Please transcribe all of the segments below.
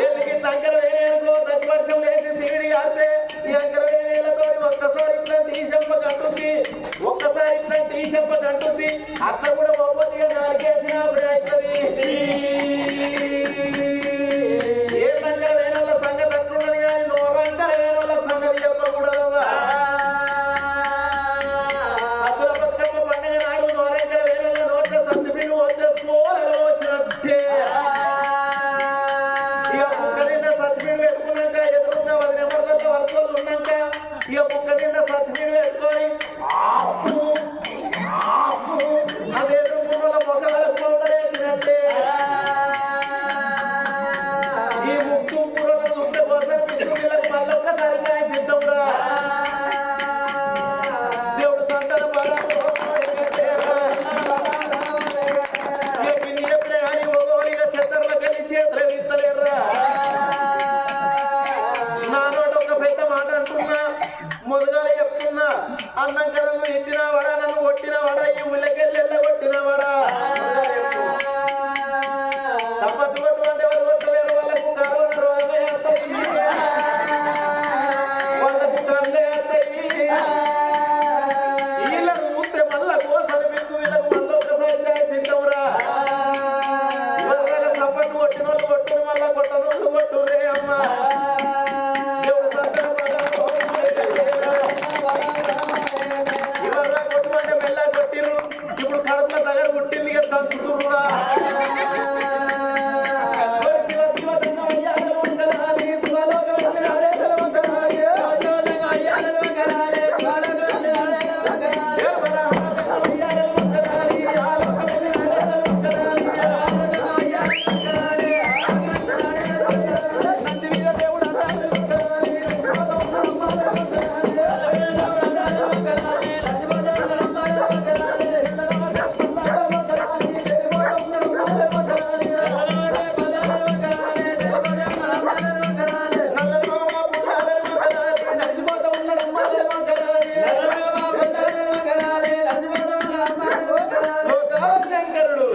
ఏళ్ళకి కంకర వేయలేనుకో దగ్గరవర్షం లేచి ఇట్లా టీ చెంప కంటుంది ఒక్కసారి ఇట్లా టీ చెంప కంటుంది అట్లా కూడా ఒక్కొక్కగా నాలుగేసిన అవుతుంది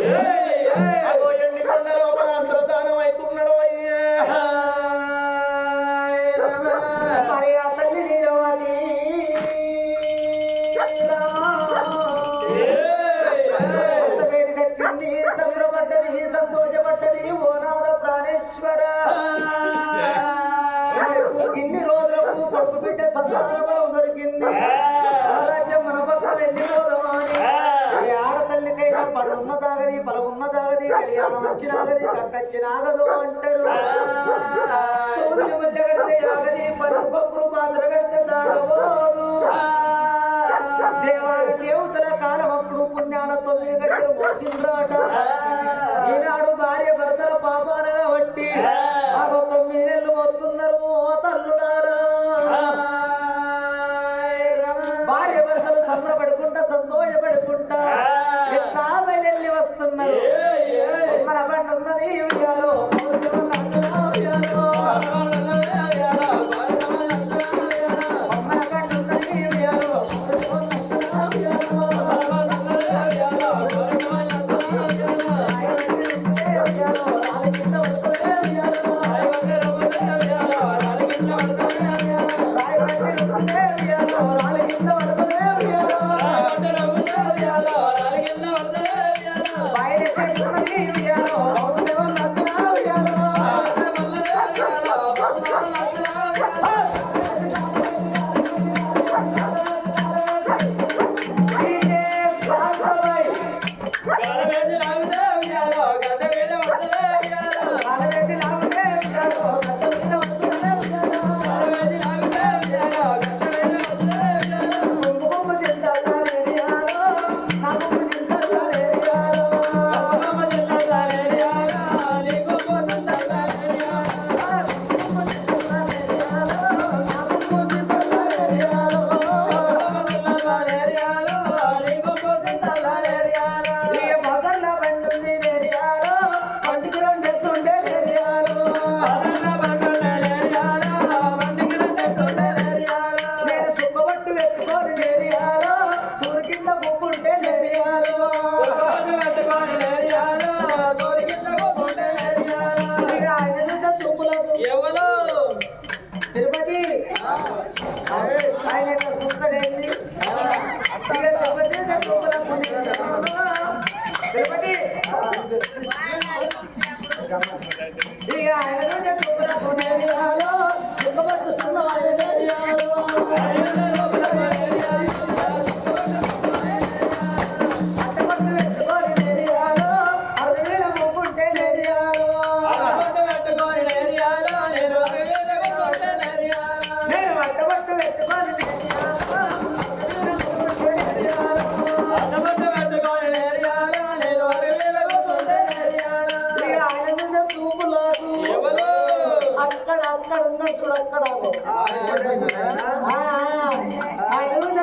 Yeah. వచ్చినాగది కక్కొచ్చినాగదు అంటారు. సోదరి మల్లె కడితే ఆగది పరుపు పప్పులు మాత్ర కడితే తాగబోదు దేవతల కాలం అప్పుడు పుణ్యాల తొమ్మిది గంటలు మోసిండ్రాట ఈనాడు భార్య భర్తల పాపాన కాబట్టి మాకు తొమ్మిది నెలలు వస్తున్నారు తల్లులారా. భార్య భర్తలు సంబరపడుకుంటా సంతోషపడుకుంటా. ఉన్నది ఉయ్యాలో అక్కడ అక్కడ ఉన్నాడు చూడు అక్కడ ఆ, ఆయన మీద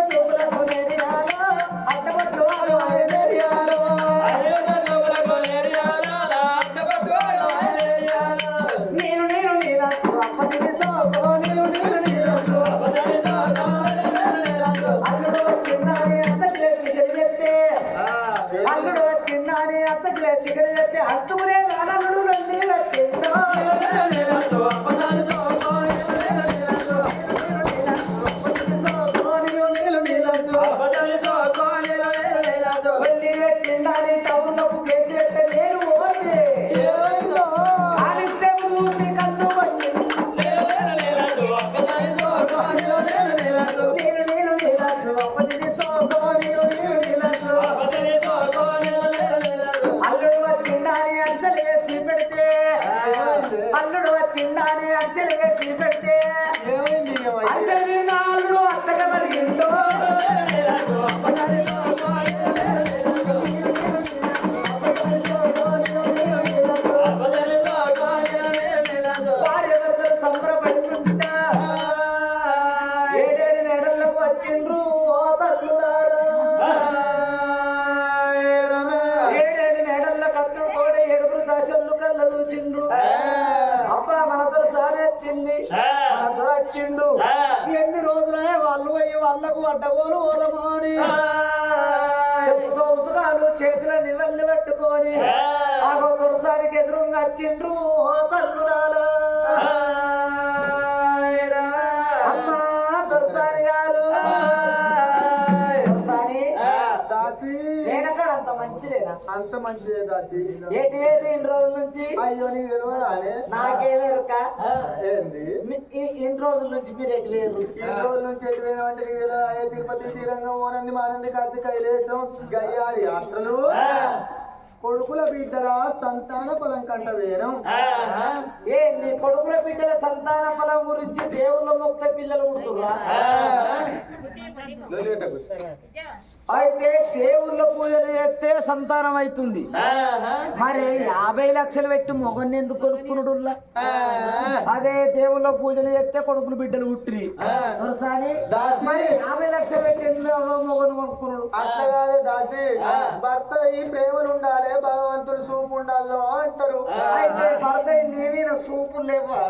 చేతుల నివల్లి పట్టుకొని ఆగో దొరసానికి ఎదురుగా వచ్చిండ్రు ఓ అంత మంచిదే దాసి ఏంటి ఏంటి ఇన్ని రోజుల నుంచి? అయ్యో నీకు తెలియదానే నాకేమెరుక ఏంది? ఇన్ని రోజుల నుంచి మీరు ఎటు లేరు? ఈ రోజుల నుంచి ఎటు పోయినామంటే నీకు తెలియదా? ఏ తిరుపతి శ్రీరంగం ఓనంది మానంది కాసి కైలేశం గయ్యాలి అసలు కొడుకుల బిడ్డల సంతాన పదం కంట వేరం. ఏ నీ కొడుకుల బిడ్డల సంతాన ఫలం గురించి దేవుళ్ళ మొక్క పిల్లలు అయితే దేవుళ్ళ పూజలు చేస్తే సంతానం అవుతుంది మరి యాభై లక్షలు పెట్టి మొగన్ని ఎందుకు కొనుక్కునుడుల్లా అదే దేవుళ్ళ పూజలు చేస్తే కొడుకులు బిడ్డలు పుట్టిరి. మరి యాభై లక్షలు పెట్టి ఎందుకు మొగను కొనుక్కున్నాడు అట్లా కాదే దాసి. భర్త ఈ ప్రేమలు ఉండాలి భగవంతుడు చూపు ఉండాలో అంటారు. అయితే నీ మీద సూపులు లేవా.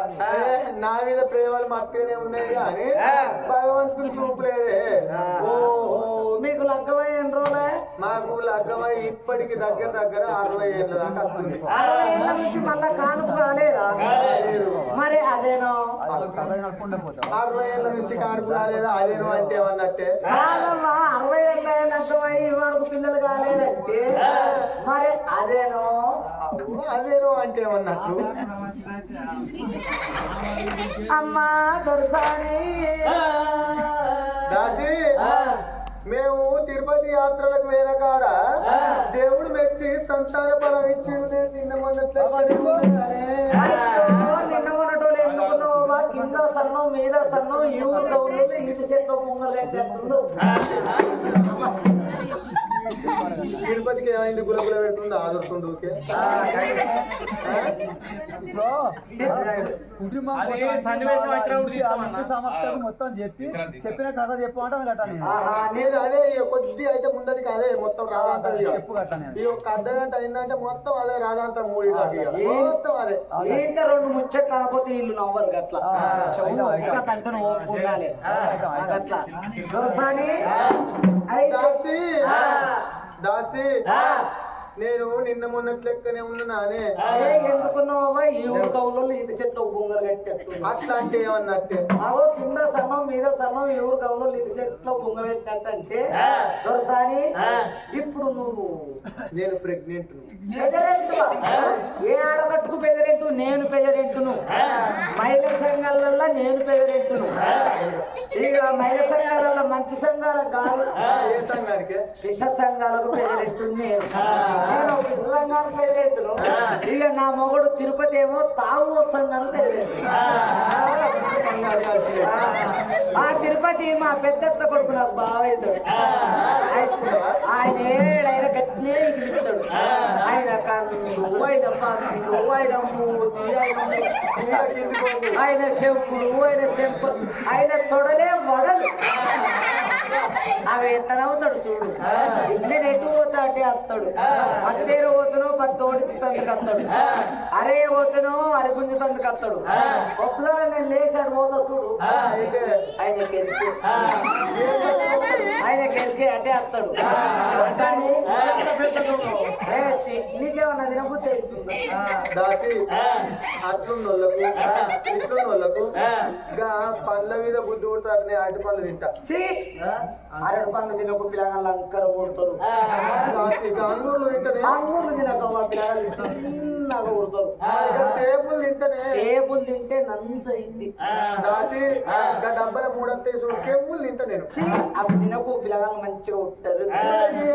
నా మీద ప్రేమలు మక్కనే ఉన్నాయి కానీ భగవంతుడు చూపు లేదే. ఓహో మీకు లగ్గమై ఎన్ని రోజులే? మాకు లగ్గమై ఇప్పటికి దగ్గర దగ్గర అరవై ఏళ్ళ దాకా వస్తుంది అరవై ఏళ్ళ నుంచి మళ్ళా కానుక కాలేదా మరి అదేనో? అరవై ఏళ్ళ నుంచి కానుక రాలేదా? అదేను అంటే ఏమన్నట్టే? కాదమ్మా అరవై ఏళ్ళ లగ్గమై ఈ వరకు పిల్లలు కాలేదంటే? మరి అదేనో? అదేను అంటే ఏమన్నట్టు? అమ్మా దొరసాని. సంతాన ఫలం ఇచ్చిండు నేను నిన్న నిన్న మొన్నటోళ్ళు ఎందుకున్నావా కింద సన్నం మీద సన్నం ఈ ఊరు డౌన్లో ఇంటి చెట్ల తిరుపతికి ఏమైంది? గులగుల పెడుతుంది ఆదుర్తుండు సన్నివేశం మొత్తం చెప్పి చెప్పిన కథ చెప్పమంటాను గట్ట నేను అదే కొద్ది అయితే ముందటికి అదే మొత్తం రాదాంతం ఇక. చెప్పు ఈ ఒక్క అర్ధ గంట అయిందంటే మొత్తం అదే రాదాంతం మూడు మొత్తం అదే. ఏంట రెండు ముచ్చట్లు అనకపోతే ఇల్లు నవ్వదు గట్ల? ఆ, చెవులు అయితే, ఒక్క తంటను ఓపు ఉండాలి. అయితే, అయితే. గట్ల. అయితే దాసి ఆ, దాసి ఆ, నేను నిన్న మొన్నటి లెక్కనే ఉన్నానే. ఎందుకున్నావా ఈ ఊరు కౌలు ఇంటి చెట్లు బొంగలు కట్టేస్తుంది అట్లా అంటే ఏమన్నట్టే? అగో కింద సన్న సన్నం ఎవరు గమలో లిది చెట్లో బొంగబెట్టినట్టంటే ఆ. దొరసాని ఆ. ఇప్పుడు నువ్వు నేను ప్రెగ్నెంట్? ఏ ఆడగట్టుకు పెదరెంటు? నేను పెదరెంటును. మహిళా సంఘాలల్లో నేను పెదరెంటును. ఇక మహిళా సంఘాలలో మంచి సంఘాల కాదు. ఏ సంఘానికి? విష సంఘాలకు పెదరెంటు నేను. నేను ఇక నా మొగుడు తిరుపతి ఏమో తావు కలిసి ఆ. తిరుపతి మా పెద్దత్త కొడుకు నాకు బాగా అవుతాడు ఆయన ఏడైన గట్టినే ఆయన కన్నులు ఆయన పందులు ఆయన మూతి ఆయన చెంపులు ఆయన తొడలే వడలు. అవి ఎంత నవ్వుతాడు చూడు. నేను ఎటు పోతా అంటే వస్తాడు పత్తేరు పోతును పత్తి ఓడించుతందుకు వస్తాడు అరే పోతును అరిగుంజు తందుకు వస్తాడు ఒకసారి నేను లేచాడు పోతా చూడు. ఆయన గెలిచి. ఆయన గెలిచి అంటే సి- నీకేమన్నా తినబుద్ధి? దాసి అట్లున్నోళ్ళకు ఇట్లున్నోళ్ళకు ఇంకా పండ్ల మీద బుద్ధి ఉంటారని అరటి పండ్లు తింటా! అరటి పండు తినకు పిల్లగాళ్ళు అంకర కొడతారు. దాసి ఇక తింటనే. అంగూరు తినక మా చిన్నగా కొడతారు ఇక సేపులు తింటనే. చేపలు తింటే నంత అయింది. దాసి ఇంకా డబ్బల మూడంతా చూడు కెమ్ములు తింటా నేను! అవి తినకు పిల్లగాళ్ళు మంచిగా ఉంటారు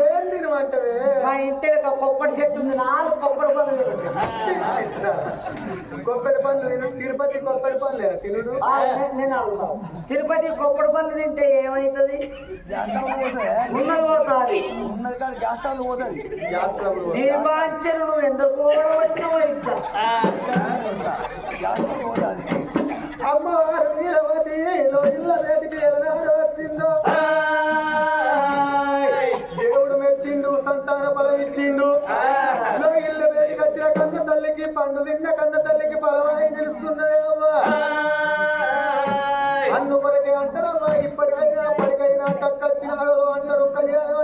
ఏం తినమంటవే? మా ఇంటి కొబ్బరి చెట్టు ఉంది నాలుగు కొబ్బరి పనులు కొబ్బరి పండ్లు తిను తిరుపతి కొబ్బరి పండ్లు తినుడు? నేను అడుగుతాను తిరుపతి కొబ్బరి పనులు తింటే పోతుంది ఉన్నది పోతుంది. ఉన్నది కాదు గ్యాస్ పోతుంది. గ్యాస్ జీవాంచలు నువ్వు ఎందుకు వచ్చినావు ఇట్లా అమ్మవారు ఎలనాడు వచ్చిందో? దేవుడు మెచ్చిండు సంతాన బలం ఇచ్చిండు. ఇళ్ళ వేటికి వచ్చిన కన్న తల్లికి పండు తిన్న కన్న తల్లికి బలమై నిలుస్తున్నదే అమ్మా అందుకొరకే అంటారమ్మా ఇప్పటికైనా అప్పటికైనా టక్కచ్చిన అంటారు కళ్యాణం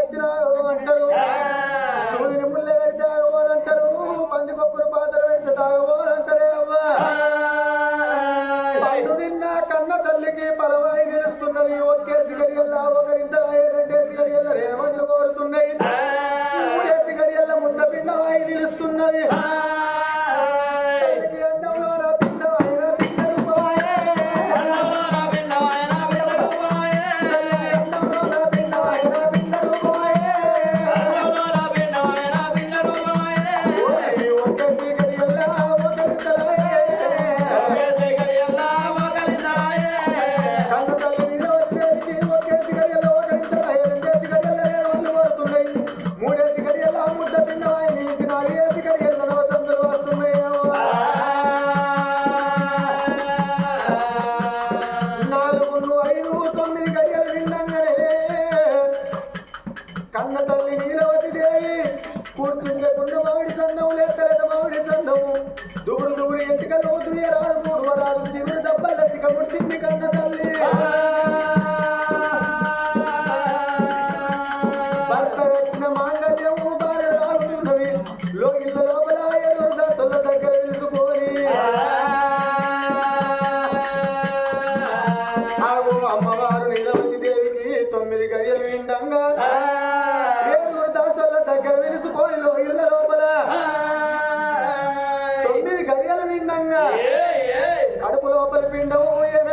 లోపల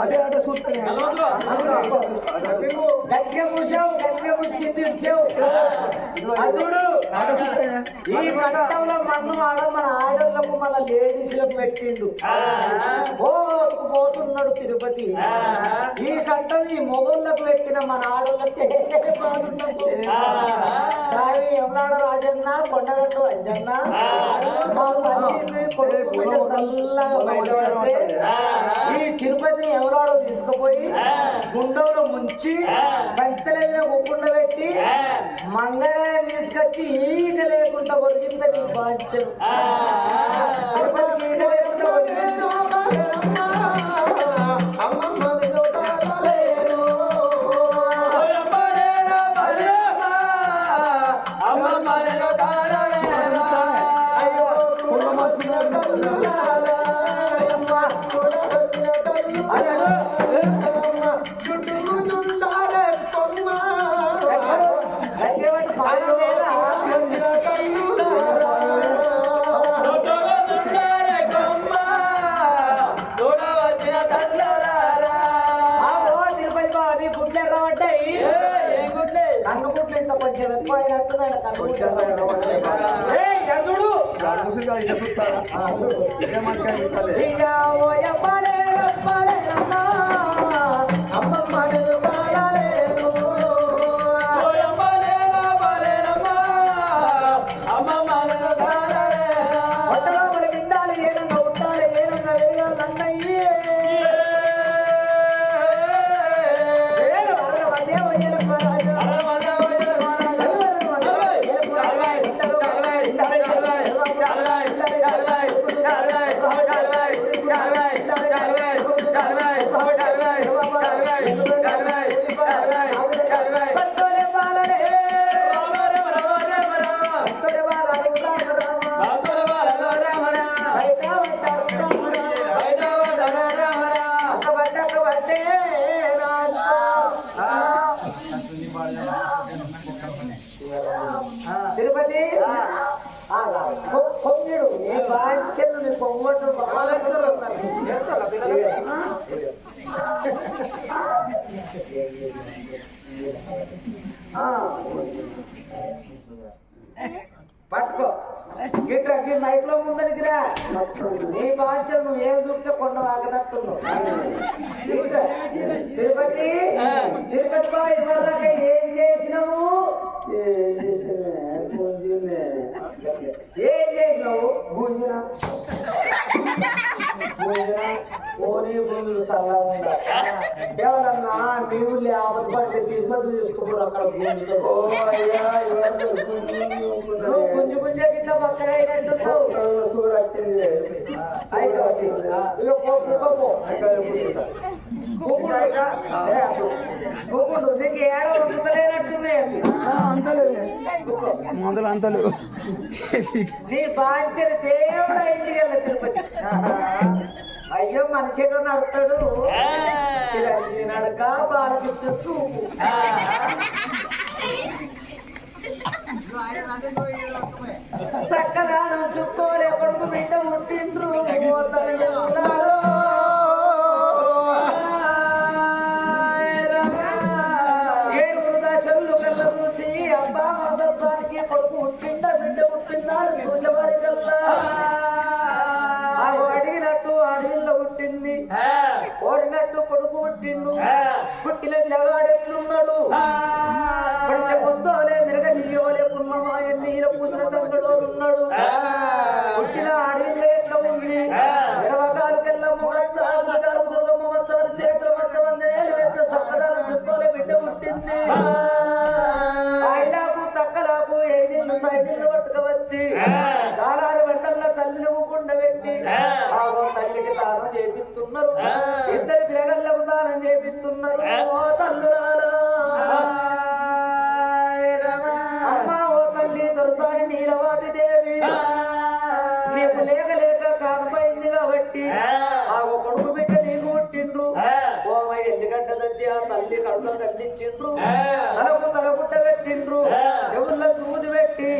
అదే అదే చూస్తాను. గట్టిగా మూసావు గట్టిగా మూసి కింది ఇచ్చావు అడుగుడు ఈ కట్టంలో మన్ను ఆడ మన ఆడోళ్ళకు మన లేడీస్లకు పెట్టిండు. ఓ పోతున్నాడు తిరుపతి. ఈ కట్టం ఈ మొగోళ్ళకు పెట్టిన మన ఆడోళ్ళకి సాయి ఎవనాడ రాజన్న కొండగట్టు అంజన్న మా తల్లిని కొడుకు ఈ తిరుపతిని ఎవరాడో తీసుకుపోయి గుండెలో ముంచి కంచెలైన ఒప్పుండ పెట్టి మంగళాన్ని తీసుకొచ్చి ఈగ లేకుండా కొరిగిందని బాధ్యం తిరుపతికి ఈగ లేకుండా కొరిగించు mama. చూస్తారా? మైక్లో ముందరికి రా నీ బాధ్యత నువ్వు ఏం చూస్తే కొండ వాగదట్టున్నావు. తిరుపతి తిరుపతి బాయ్ ఇవరిదాకా ఏం చేసినావు? ఏం చేసినావు? గుంజిన? ఓనీ గుండు సల్లా ఉందా ఎవరన్నా మీ ఊళ్ళో ఆపద పడితే తిరుపతి తీసుకుపోరు అక్కడ గుంజుతో. మందులు అంతలు. నీ బాంచని దేవుడు ఇంటికి వెళ్ళ తిరుపతి. అయ్యో మనిషి నడతాడు. నడక బాలకృష్ణ చక్కగా చుక్కోలే దానం చేపిస్తున్నారు. ఇద్దరు పిల్లగళ్ళకు దానం చేపిస్తున్నారు. ఓ అమ్మ ఓ తల్లి దొరసాని నీరవాది దేవి. నీకు లేక లేక కానపోయింది కాబట్టి ఆ. కొడుకు బిడ్డ నీకు పుట్టిండ్రు ఓమ ఎల్లిగడ్డ తెచ్చి ఆ తల్లి కడుపులో తల్లిచ్చిండ్రు తలకు తలగుట్ట పెట్టిండ్రు చెవుల్లో దూది పెట్టి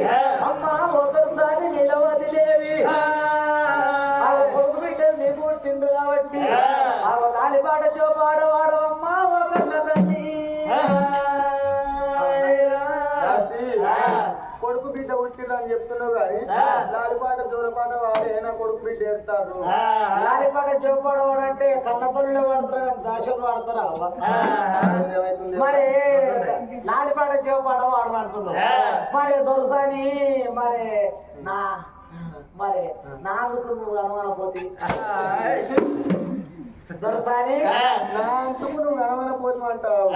అమ్మ ఓ లాలిపాట జోలపాట వాడే నా కొడుకు బిడ్డ ఎడతారు లాలిపాట చోపాడవాడు అంటే కన్నతల్లులే వాడతారు దాశలు వాడతారా? మరి లాలిపాట వాడు వాడుతున్నాడు మరి దొరసాని మరి నా మరి నాలుగు నువ్వు అనుమానపోతే. దొరసాని నా అంతకు నువ్వు కనవనపోతామంటావు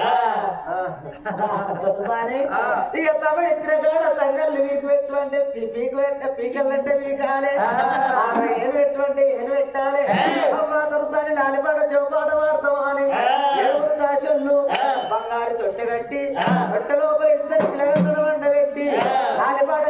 దొరసాని ఇక తమిళ ఇచ్చిన కూడా సంగళ్ళు వీకు పెట్టు అంటే పీకు పెట్ట పీకలంటే పీకాలి ఏను పెట్టు అంటే ఏను పెట్టాలి. అమ్మా దొరసాని లాలిపాట చోపాట వాడతాం అని. ఏడుగురు దాసులు బంగారు తొట్టె కట్టి తొట్టె లోపల ఇద్దరు పిల్లగల పెట్టి లాలిపాట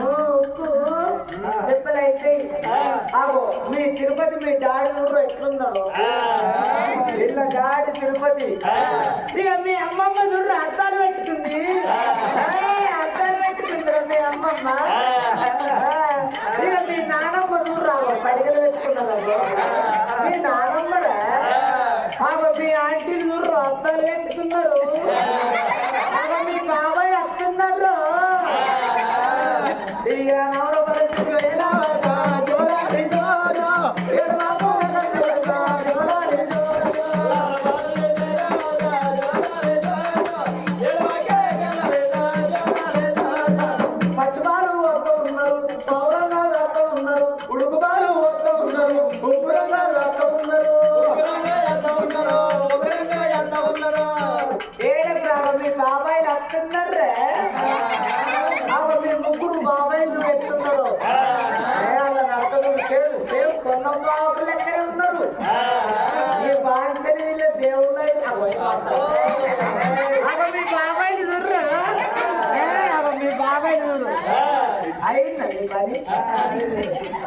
మూకు ఆగో మీ తిరుపతి మీ డాడీ ఊరు ఎట్లున్నాడు వీళ్ళ డాడీ తిరుపతి. ఇక మీ అమ్మమ్మ చూడు అద్దాలు పెట్టుకుంది. అద్దాలు పెట్టుకుందిరా మీ అమ్మమ్మ? ఇక మీ నానమ్మ చూడు రావు పడిగలు పెట్టుకున్నదండి మీ నానమ్మరా ఆగో మీ ఆంటీలు చూడు అద్దాలు పెట్టుకున్నారు.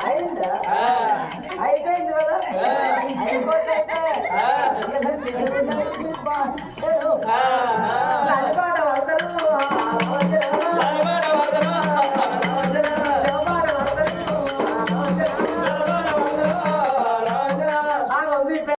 అయిందా అయిపోయింది కదా అయిపోతే.